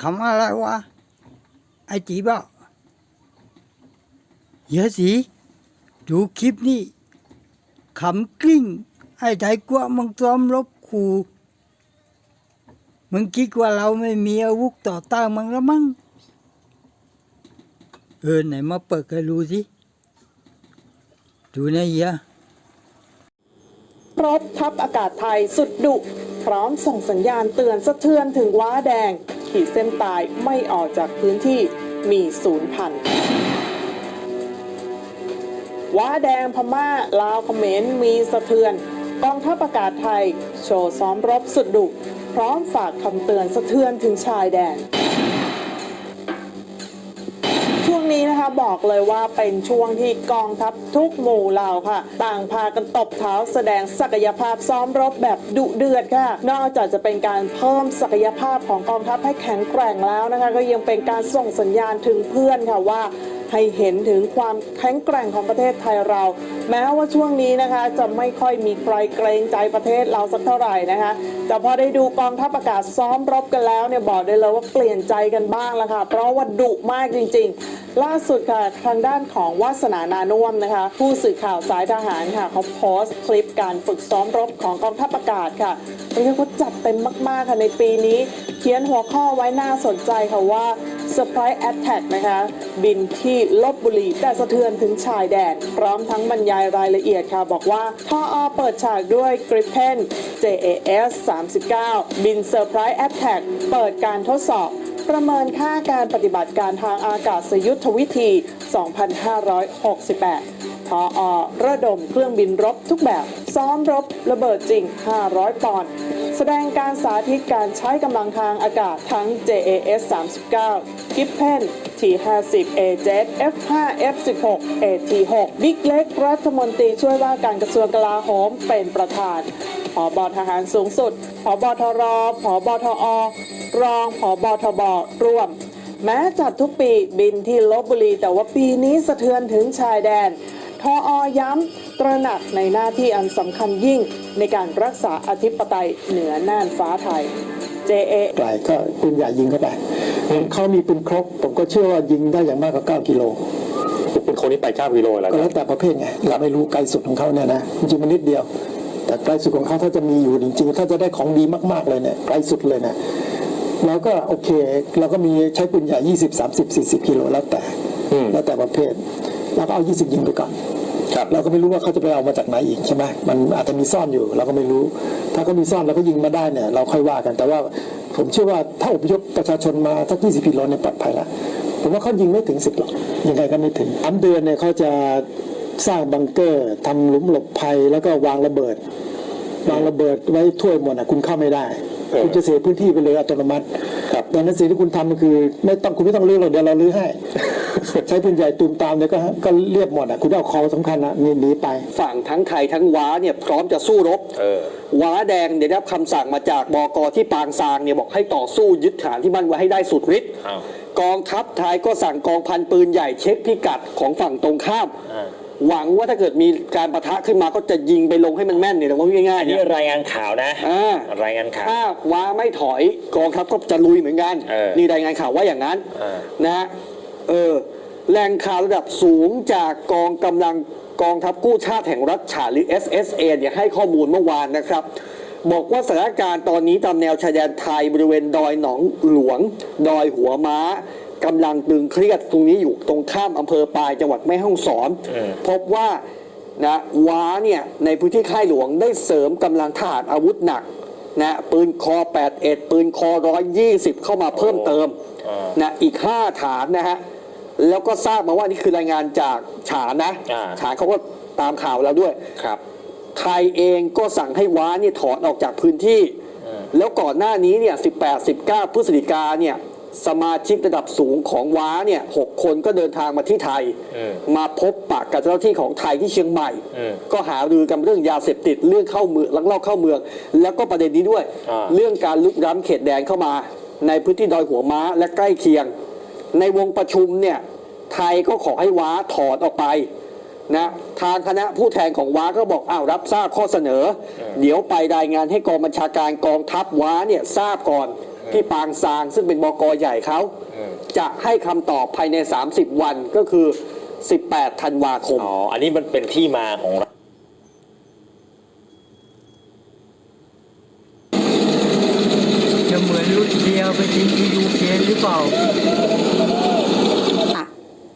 คำอะไรวะ ไอจีบอกเยอะสิดูคลิปนี่ขำกลิ้ง ไอ้ใจกว่ามึงซ้อมรบขู่มึงคิดว่าเราไม่มีอาวุธต่อต้านมึงล้วมั้งเออไหนมาเปิดกันดูสิ ดูนะเฮีย รบทัพอากาศไทยสุดดุ พร้อมส่งสัญญาณเตือนสะเทือนถึงว้าแดง ขีดเส้นตายไม่ออกจากพื้นที่มีศูนย์พันว้าแดงพม่าลาวเขมรมีสะเทือน กองทัพอากาศไทย โชว์ซ้อมรบสุดดุ พร้อมฝากคำเตือนสะเทือนถึงชายแดนช่วง นี้นะคะบอกเลยว่าเป็นช่วงที่กองทัพทุกหมู่เหล่าค่ะ ต่างพากันตบเท้าแสดงศักยภาพซ้อมรบแบบดุเดือดค่ะ นอกจากจะเป็นการเพิ่มศักยภาพของกองทัพให้แข็งแกร่งแล้วนะคะ ก็ยังเป็นการส่งสัญญาณถึงเพื่อนค่ะว่าให้เห็นถึงความแข็งแกร่งของประเทศไทยเรา แม้ว่าช่วงนี้นะคะจะไม่ค่อยมีใครเกรงใจประเทศเราสักเท่าไหร่นะคะแต่พอได้ดูกองทัพอากาศซ้อมรบกันแล้วเนี่ยบอกได้เลยว่าเปลี่ยนใจกันบ้างแล้วค่ะ เพราะว่าดุมากจริง ๆ ล่าสุดค่ะทางด้านของวาสนานานุ่วมนะคะ ผู้สื่อข่าวสายทหารค่ะเขาโพสต์คลิปการฝึกซ้อมรบของกองทัพอากาศค่ะเรียกว่าจัดเต็มมาก ๆ ค่ะในปีนี้ เขียนหัวข้อไว้น่าสนใจค่ะว่า Surprise Attack นะคะ บินที่ลบบุรีแต่สะเทือนถึงชายแดนพร้อมทั้งบรรยายรายละเอียดค่ะ บอกว่าทออเปิดฉากด้วย Gripen JAS 39 บิน Surprise Attack เปิดการทดสอบ ประเมินค่าการปฏิบัติการทางอากาศยุทธวิธี 2568ทออระดมเครื่องบินรบทุกแบบ ซ้อมรบระเบิดจริง 500 ปอนด์แสดงการสาธิตการใช้กำลังทางอากาศทั้ง JAS 39 Giffen T50 A7 F5 F16 AT6 บิ๊กเล็กรัฐมนตรีช่วยว่าการกระทรวงกลาโหมเป็นประธานผอบอทหารสูงสุดผอบอทรผอบอทอ รองผอบอทบร่วม แม้จัดทุกปีบินที่ลบบุรี แต่ว่าปีนี้สะเทือนถึงชายแดน ทออย้ำตระหนักในหน้าที่อันสำคัญยิ่งในการรักษาอธิปไตยเหนือน่านฟ้าไทย JA ไกลก็ปืนใหญ่ยิงเข้าไปเขามีปืนครบ ผมก็เชื่อว่ายิงได้อย่างมากก็9กิโลเป็นคนที่ไป9กิโลแล้วก็นะแล้วแต่ประเภทไงเราไม่รู้ไกลสุดของเขาเนี่ยนะจริงๆมันนิดเดียวแต่ไกลสุดของเขาถ้าจะมีอยู่จริงๆ ถ้าจะได้ของดีมากๆเลยเนี่ยไกลสุดเลยเนี่ย เราก็โอเค เราก็มีใช้ปืนใหญ่20 30 40กิโลแล้วแต่อืมแล้วแต่ประเภทเราก็เอา20ยิงไปก่อนครับเราก็ไม่รู้ว่าเขาจะไปเอามาจากไหนอีกใช่ไหมมันอาจจะมีซ่อนอยู่ เราก็ไม่รู้ ถ้าเขามีซ่อนเราก็ยิงมาได้เนี่ย เราค่อยว่ากันแต่ว่าผมเชื่อว่าถ้าอพยพประชาชนมาสัก20กิโลเนี่ยปลอดภัยละผมว่าเขายิงไม่ถึง10หรอกยังไงก็ไม่ถึงอันเดือนเนี่ยเขาจะสร้างบังเกอร์ทำหลุมหลบภัยแล้วก็วางระเบิด วางระเบิดไว้ทั่วหมดอะคุณเข้าไม่ได้เออ คุณจะเสียพื้นที่ไปเลยอัตโนมัติครับดังนั้นสิ่งที่คุณทำก็คือ ไม่ต้องคุณไม่ต้องรื้อหรอกเดี๋ยวเรารื้อให้ ใช้ปืนใหญ่ตูมตามเนี่ยก็ก็เรียบหมดอะคุณเอาคอสำคัญอะหนีหนีไป ฝั่งทั้งไทยทั้งว้าเนี่ยพร้อมจะสู้รบเออว้าแดงเนี่ยได้รับคำสั่งมาจากบกที่ปางซางเนี่ยบอกให้ต่อสู้ยึดฐานที่มั่นไว้ให้ได้สุดฤทธิ์อ้าวกองทัพไทยก็สั่งกองพันปืนใหญ่เช็คพิกัดของฝั่งตรงข้าม อ่าหวังว่าถ้าเกิดมีการประทะขึ้นมาก็จะยิงไปลงให้มันแม่นเนี่ยแต่ว่าง่ายอันๆนี้เนี่ยรายงานข่าวนะ อ่า รายงานข่าว ถ้าว้าไม่ถอยกองทัพก็จะลุยเหมือนกัน เออนี่รายงานข่าวว่าอย่างนั้นเออ นะฮะ เออแหล่งข่าวระดับสูงจากกองกำลังกองทัพกู้ชาติแห่งรัฐฉานหรือ SSA เนี่ยให้ข้อมูลเมื่อวานนะครับ บอกว่าสถานการณ์ตอนนี้ตามแนวชายแดนไทยบริเวณดอยหนองหลวง ดอยหัวม้ากำลังตึงเครียดตรงนี้อยู่ตรงข้ามอำเภอปลายจังหวัดแม่ฮ่องสอนอืมพบว่านะว้าเนี่ยในพื้นที่ค่ายหลวงได้เสริมกำลังทหารอาวุธหนักนะปืนคอ 81 ปืนคอ 120 เข้ามาเพิ่มเติมนะอีก 5 ฐานนะฮะ แล้วก็ทราบมาว่านี่คือรายงานจากฉานนะอ่า ฉานเขาก็ตามข่าวแล้วด้วย ครับ ไทยเองก็สั่งให้ว้าเนี่ยถอนออกจากพื้นที่แล้วก่อนหน้านี้เนี่ย 18 19 พฤศจิกาเนี่ย สมาชิกระดับสูงของว้าเนี่ยหกคนก็เดินทางมาที่ไทย อืม มาพบปะกับเจ้าหน้าที่ของไทยที่เชียงใหม่ อืมก็หารือกันเรื่องยาเสพติดเรื่องเข้าเมืองลักลอบเข้าเมือง แล้วก็ประเด็นนี้ด้วย อ่า เรื่องการลุกล้ำเขตแดนเข้ามา ในพื้นที่ดอยหัวม้าและใกล้เคียง ในวงประชุมเนี่ยไทยก็ขอให้ว้าถอนออกไปนะทางคณะผู้แทนของว้าก็บอกอ้าวรับทราบข้อเสนอ เดี๋ยวไปรายงานให้กองบัญชาการกองทัพว้าเนี่ยทราบก่อนที่ปางซางซึ่งเป็นบกใหญ่เขาจะให้คำตอบภายใน 30 วันก็คือ 18 ธันวาคม อ๋อ อันนี้มันเป็นที่มาของจะเหมือนรุ่นเดียวไปทิ้งที่ยูเครนหรือเปล่า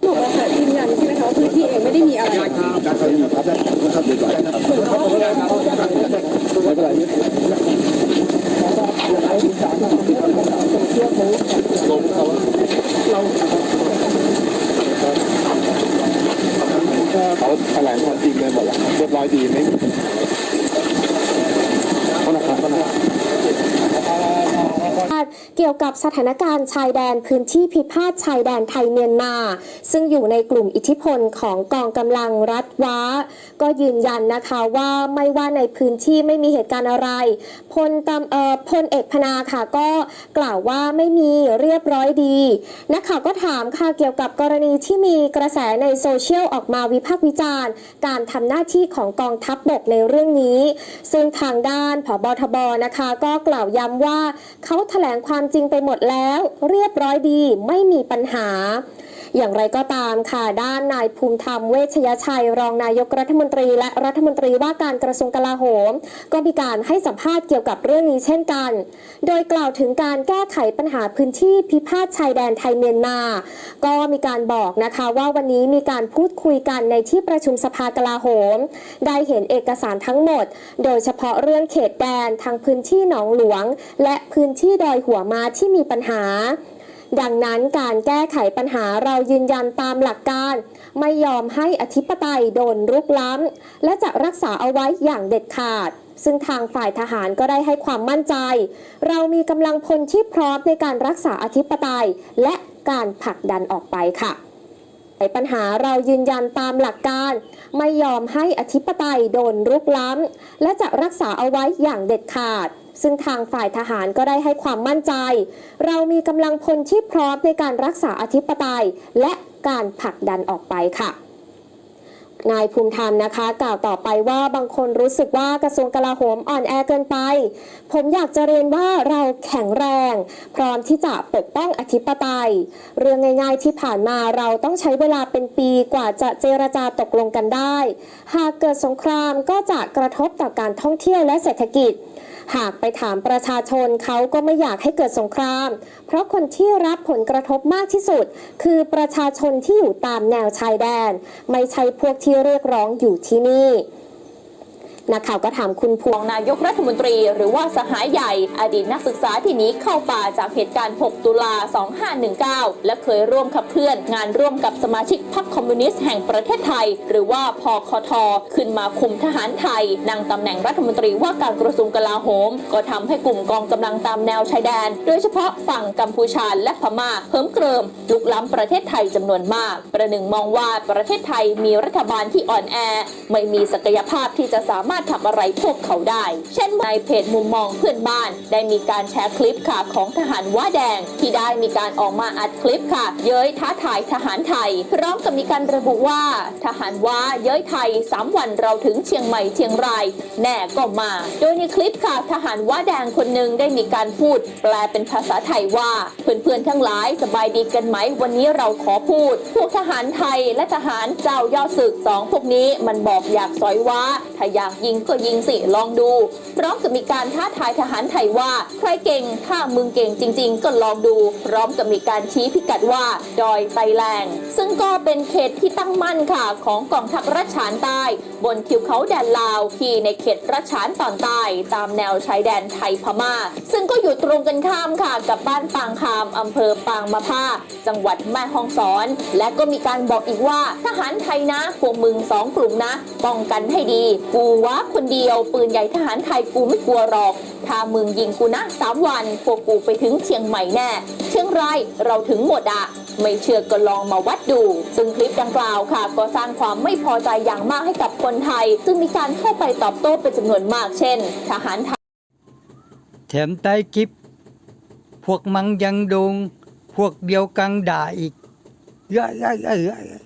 บอกว่าค่ะยืนยันใช่ไหมคะว่าพื้นที่เองไม่ได้มีอะไร เขาแถลงความจริงเลยหมดแล้วเรียบร้อยดีไหมขอนะครับขอนะครับ เกี่ยวกับสถานการณ์ชายแดนพื้นที่พิพาทชายแดนไทยเมียนมา ซึ่งอยู่ในกลุ่มอิทธิพลของกองกำลังรัฐว้า ก็ยืนยันนะคะว่าไม่ว่าในพื้นที่ไม่มีเหตุการณ์อะไรพลตำเอ่อพลเอกพนาค่ะก็กล่าวว่าไม่มีเรียบร้อยดีนักข่าวก็ถามค่ะเกี่ยวกับกรณีที่มีกระแสในโซเชียลออกมาวิพากษ์วิจารณ์ การทำหน้าที่ของกองทัพบกในเรื่องนี้ ซึ่งทางด้านผบทบนะคะ ก็กล่าวย้ำว่าเขาถลงความจริงไปหมดแล้ว เรียบร้อยดีไม่มีปัญหา อย่างไรก็ตามค่ะด้านนายภูมิธรรมเวชยชัย รองนายกรัฐมนตรีและรัฐมนตรีว่าการกระทรวงกลาโหม ก็มีการให้สัมภาษณ์เกี่ยวกับเรื่องนี้เช่นกัน โดยกล่าวถึงการแก้ไขปัญหาพื้นที่พิพาทชายแดนไทยเมียนมา ก็มีการบอกนะคะว่าวันนี้มีการพูดคุยกันในที่ประชุมสภากลาโหม ได้เห็นเอกสารทั้งหมด โดยเฉพาะเรื่องเขตแดนทางพื้นที่หนองหลวง และพื้นที่ดอยหัวมาที่มีปัญหา ดังนั้นการแก้ไขปัญหาเรายืนยันตามหลักการ ไม่ยอมให้อธิปไตยโดนรุกล้ำ และจะรักษาเอาไว้อย่างเด็ดขาด ซึ่งทางฝ่ายทหารก็ได้ให้ความมั่นใจ เรามีกำลังพลที่พร้อมในการรักษาอธิปไตย และการผลักดันออกไปค่ะปัญหาเรายืนยันตามหลักการ ไม่ยอมให้อธิปไตยโดนรุกล้ำ และจะรักษาเอาไว้อย่างเด็ดขาด ซึ่งทางฝ่ายทหารก็ได้ให้ความมั่นใจ เรามีกำลังพลที่พร้อมในการรักษาอธิปไตย และการผลักดันออกไปค่ะนายภูมิธรรมนะคะกล่าวต่อไปว่าบางคนรู้สึกว่ากระทรวงกลาโหมอ่อนแอเกินไป ผมอยากจะเรียนว่าเราแข็งแรง พร้อมที่จะปกป้องอธิปไตย เรื่องง่ายๆที่ผ่านมาเราต้องใช้เวลาเป็นปีกว่าจะเจรจาตกลงกันได้ หากเกิดสงครามก็จะกระทบต่อการท่องเที่ยวและเศรษฐกิจ หากไปถามประชาชนเขาก็ไม่อยากให้เกิดสงคราม เพราะคนที่รับผลกระทบมากที่สุด คือประชาชนที่อยู่ตามแนวชายแดน ไม่ใช่พวกที่เรียกร้องอยู่ที่นี่ นักข่าวก็ถามคุณพวงนายกรัฐมนตรี หรือว่าสหายใหญ่ อดีตนักศึกษาที่หนีเข้าป่าจากเหตุการณ์ 6 ตุลา 2519 และเคยร่วมขับเคลื่อนงานร่วมกับสมาชิกพรรคคอมมิวนิสต์แห่งประเทศไทย หรือว่าพคท ขึ้นมาคุมทหารไทยนั่งตำแหน่งรัฐมนตรีว่าการกระทรวงกลาโหม ก็ทำให้กลุ่มกองกำลังตามแนวชายแดน โดยเฉพาะฝั่งกัมพูชาและพม่าเพิ่มเกริมลุกล้ำประเทศไทยจำนวนมาก ประหนึ่งมองว่าประเทศไทยมีรัฐบาลที่อ่อนแอ ไม่มีศักยภาพที่จะสามารถทำอะไรพวกเขาได้ เช่นในเพจมุมมองเพื่อนบ้าน ได้มีการแชร์คลิปค่ะของทหารว่าแดง ที่ได้มีการออกมาอัดคลิปค่ะ เย้ยท้าทายทหารไทย พร้อมกับมีการระบุว่า ทหารว่าเย้ยไทย 3 วันเราถึงเชียงใหม่เชียงรายแน่ก็มา โดยในคลิปค่ะทหารว่าแดงคนหนึ่งได้มีการพูด แปลเป็นภาษาไทยว่าเพื่อนๆทั้งหลายสบายดีกันไหมวันนี้เราขอพูด พวกทหารไทยและทหารเจ้าย่อศึกสองพวกนี้มันบอกอยากสอยว่าถ้าอยากยิงก็ยิงสิลองดู พร้อมกับมีการท้าทายทหารไทยว่า ใครเก่งถ้ามึงเก่งจริง ๆ ก็ลองดู พร้อมกับมีการชี้พิกัดว่า ดอยไตแรง ซึ่งก็เป็นเขตที่ตั้งมั่นค่ะของกองทัพรัชฉานใต้ บนทิวเขาแดนลาว ที่ในเขตรัชานตอนใต้ ตามแนวชายแดนไทยพม่า ซึ่งก็อยู่ตรงกันข้ามค่ะกับบ้านปางคามอำเภอปางมะผ้า จังหวัดแม่ฮ่องสอน และก็มีการบอกอีกว่าทหารไทยนะพวกมึงสองกลุ่มนะ ป้องกันให้ดี กูวะคนเดียว ปืนใหญ่ทหารไทยกูไม่กลัวหรอกถ้ามึงยิงกูนะสามวันพวกกูไปถึงเชียงใหม่แน่ เชียงรายเราถึงหมดอะ ไม่เชื่อก็ลองมาวัดดู ซึ่งคลิปดังกล่าวค่ะ ก็สร้างความไม่พอใจอย่างมากให้กับคนไทย ซึ่งมีการเข้าไปตอบโต้เป็นจำนวนมากเช่น ทหารไทยแถมใต้คลิป พวกมังยังดง พวกเดียวกังด่าอีกเยอะๆ